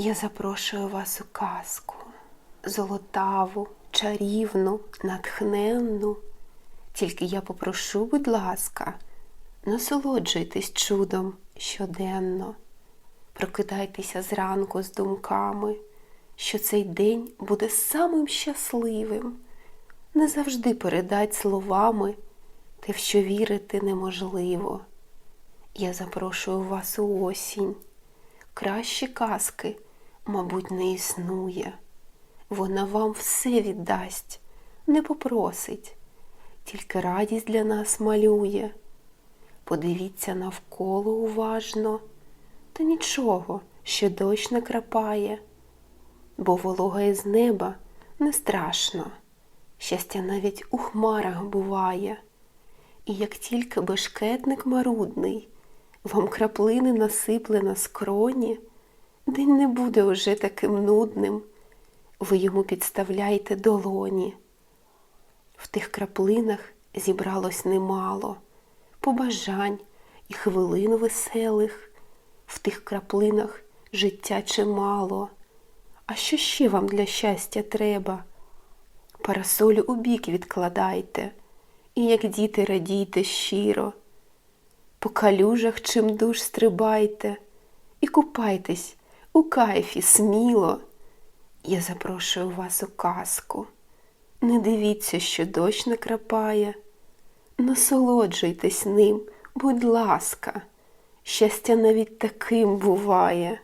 Я запрошую вас у казку, золотаву, чарівну, натхненну. Тільки я попрошу, будь ласка, насолоджуйтесь чудом щоденно, прокидайтеся зранку з думками, що цей день буде самим щасливим. Не завжди передать словами те, в що вірити неможливо. Я запрошую вас у осінь. Кращі казки, мабуть, не існує. Вона вам все віддасть, не попросить, тільки радість для нас малює. Подивіться навколо уважно, та нічого, що дощ не крапає, бо волога із неба не страшно, щастя навіть у хмарах буває. І як тільки бешкетник марудний, вам краплини насипле на скроні, день не буде уже таким нудним, ви йому підставляйте долоні. В тих краплинах зібралось немало побажань і хвилин веселих, в тих краплинах життя чимало. А що ще вам для щастя треба? Парасолю у бік відкладайте, і як діти радійте щиро. По калюжах чимдуж стрибайте і купайтесь у кайфі сміло. Я запрошую вас у казку. Не дивіться, що дощ накрапає. Насолоджуйтесь ним, будь ласка, щастя навіть таким буває.